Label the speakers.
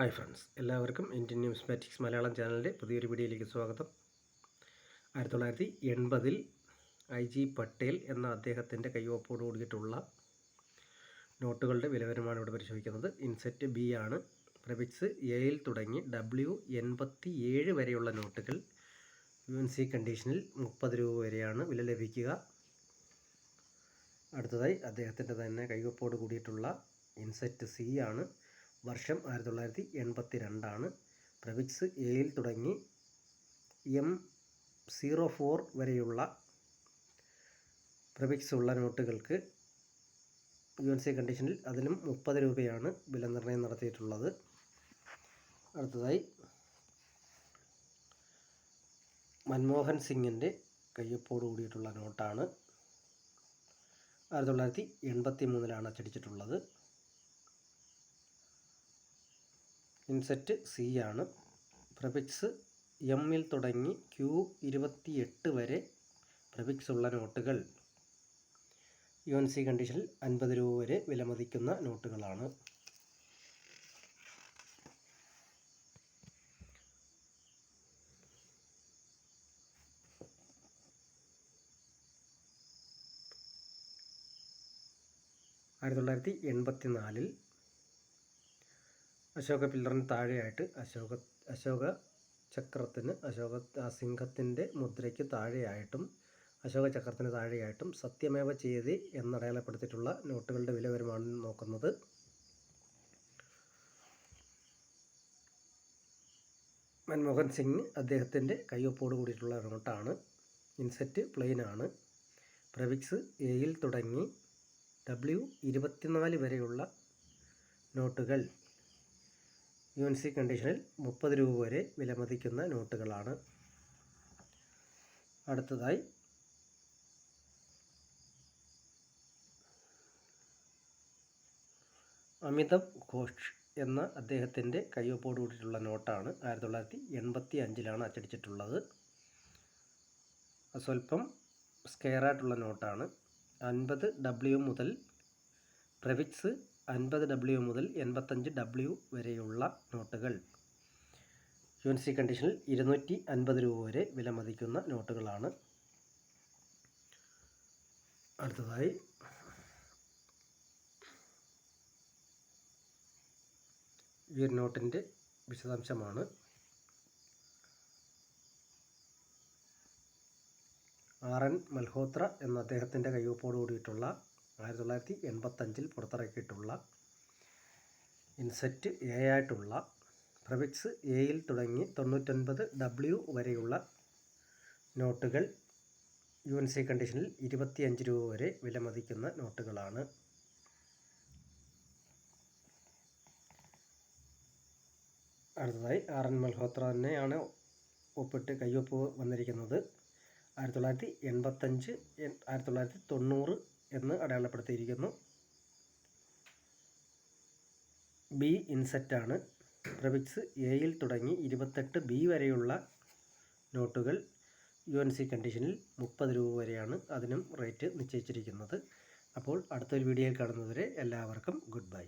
Speaker 1: Hi friends എല്ലാവർക്കും Indian news മാറ്റിക്സ് മലയാളം ചാനലിന്റെ പുതിയൊരു വീഡിയോയിലേക്ക് സ്വാഗതം. ആയിരത്തി തൊള്ളായിരത്തി എൺപതിൽ ഐ ജി പട്ടേൽ എന്ന അദ്ദേഹത്തിന്റെ കൈവപ്പോട് കൂടിയിട്ടുള്ള നോട്ടുകളുടെ വിലവരമാണ് ഇവിടെ പരിശോധിക്കുന്നത് ഇൻസെറ്റ് ബി ആണ്. പ്രവിക്സ് എയിൽ തുടങ്ങി ഡബ്ല്യു എൺപത്തി ഏഴ് വരെയുള്ള നോട്ടുകൾ യു എൻ സി കണ്ടീഷനിൽ മുപ്പത് രൂപ വരെയാണ് വില ലഭിക്കുക. അടുത്തതായി അദ്ദേഹത്തിന്റെ തന്നെ കൈവപ്പോട് കൂടിയിട്ടുള്ള ഇൻസെറ്റ് സി ആണ്. വർഷം ആയിരത്തി തൊള്ളായിരത്തി എൺപത്തി രണ്ടാണ് പ്രവിക്സ് എയിൽ തുടങ്ങി എം സീറോ ഫോർ വരെയുള്ള പ്രവിക്സ് ഉള്ള നോട്ടുകൾക്ക് യു എൻ സി കണ്ടീഷനിൽ അതിലും മുപ്പത് രൂപയാണ് വില നിർണയം നടത്തിയിട്ടുള്ളത്. അടുത്തതായി മൻമോഹൻ സിംഗിന്റെ കയ്യൊപ്പോട് കൂടിയിട്ടുള്ള നോട്ടാണ് ആയിരത്തി തൊള്ളായിരത്തി എൺപത്തി മൂന്നിലാണ് അച്ചടിച്ചിട്ടുള്ളത്. ഇൻസെറ്റ് സി ആണ്. പ്രഫിക്സ് എമ്മിൽ തുടങ്ങി ക്യു ഇരുപത്തിയെട്ട് വരെ പ്രഫിക്സ് ഉള്ള നോട്ടുകൾ യു എൻ സി കണ്ടീഷനിൽ അൻപത് രൂപ വരെ വിലമതിക്കുന്ന നോട്ടുകളാണ്. ആയിരത്തി തൊള്ളായിരത്തി എൺപത്തി നാലിൽ അശോക പില്ലറിന് താഴെയായിട്ട് അശോക അശോക ചക്രത്തിന് അശോക സിംഹത്തിന്റെ മുദ്രയ്ക്ക് താഴെയായിട്ടും അശോക ചക്രത്തിന് താഴെയായിട്ടും സത്യമേവ ചെയ്തി എന്നടയാളപ്പെടുത്തിയിട്ടുള്ള നോട്ടുകളുടെ വില വരുമാണ് നോക്കുന്നത് മൻമോഹൻ സിംഗ് അദ്ദേഹത്തിന്റെ കയ്യൊപ്പോട് കൂടിയിട്ടുള്ള നോട്ടാണ്. ഇൻസെറ്റ് പ്ലെയിൻ ആണ് പ്രവിക്സ് എയിൽ തുടങ്ങി. ഡബ്ല്യു ഇരുപത്തിനാല് വരെയുള്ള നോട്ടുകൾ യു എൻ സി കണ്ടീഷനിൽ മുപ്പത് രൂപ വരെ വിലമതിക്കുന്ന നോട്ടുകളാണ്. അടുത്തതായി അമിതവ് ഘോഷ് എന്ന അദ്ദേഹത്തിന്റെ കയ്യൊപ്പോട് കൂടിയിട്ടുള്ള നോട്ടാണ് ആയിരത്തി തൊള്ളായിരത്തി എൺപത്തി അഞ്ചിലാണ് അച്ചടിച്ചിട്ടുള്ളത്. സ്വല്പം സ്കെയറായിട്ടുള്ള നോട്ടാണ്. അൻപത് ഡബ്ല്യു മുതൽ പ്രവിക്സ് അൻപത് ഡബ്ല്യു മുതൽ എൺപത്തഞ്ച് ഡബ്ല്യു വരെയുള്ള നോട്ടുകൾ. യു എൻ സി കണ്ടീഷനിൽ ഇരുന്നൂറ്റി അൻപത് രൂപ വരെ വില മതിക്കുന്ന നോട്ടുകളാണ്. അടുത്തതായി ഈ ഒരു നോട്ടിന്റെ വിശദാംശമാണ്. ആർ എൻ മൽഹോത്ര എന്ന അദ്ദേഹത്തിന്റെ കയ്യൊപ്പോട് കൂടിയിട്ടുള്ള ആയിരത്തി തൊള്ളായിരത്തി എൺപത്തഞ്ചിൽ പുറത്തിറക്കിയിട്ടുള്ള ഇൻസെറ്റ് എ ആയിട്ടുള്ള പ്രവിക്സ് എയിൽ തുടങ്ങി തൊണ്ണൂറ്റൊൻപത് ഡബ്ല്യു വരെയുള്ള നോട്ടുകൾ യു എൻ സി കണ്ടീഷനിൽ ഇരുപത്തിയഞ്ച് രൂപ വരെ വിലമതിക്കുന്ന നോട്ടുകളാണ്. അടുത്തതായി ആർ എൻ മൽഹോത്ര തന്നെയാണ് ഒപ്പിട്ട് കയ്യൊപ്പ് വന്നിരിക്കുന്നത്. ആയിരത്തി തൊള്ളായിരത്തി എൺപത്തഞ്ച് ആയിരത്തി തൊള്ളായിരത്തി തൊണ്ണൂറ് എന്ന് അടയാളപ്പെടുത്തിയിരിക്കുന്നു. ബി ഇൻസെറ്റ് ആണ്. പ്രവിക്സ് എയിൽ തുടങ്ങി ഇരുപത്തെട്ട് ബി വരെയുള്ള നോട്ടുകൾ യു എൻ സി കണ്ടീഷനിൽ മുപ്പത് രൂപ വരെയാണ് അതിനും റേറ്റ് നിശ്ചയിച്ചിരിക്കുന്നത്. അപ്പോൾ അടുത്തൊരു വീഡിയോയിൽ കാണുന്നതുവരെ എല്ലാവർക്കും ഗുഡ് ബൈ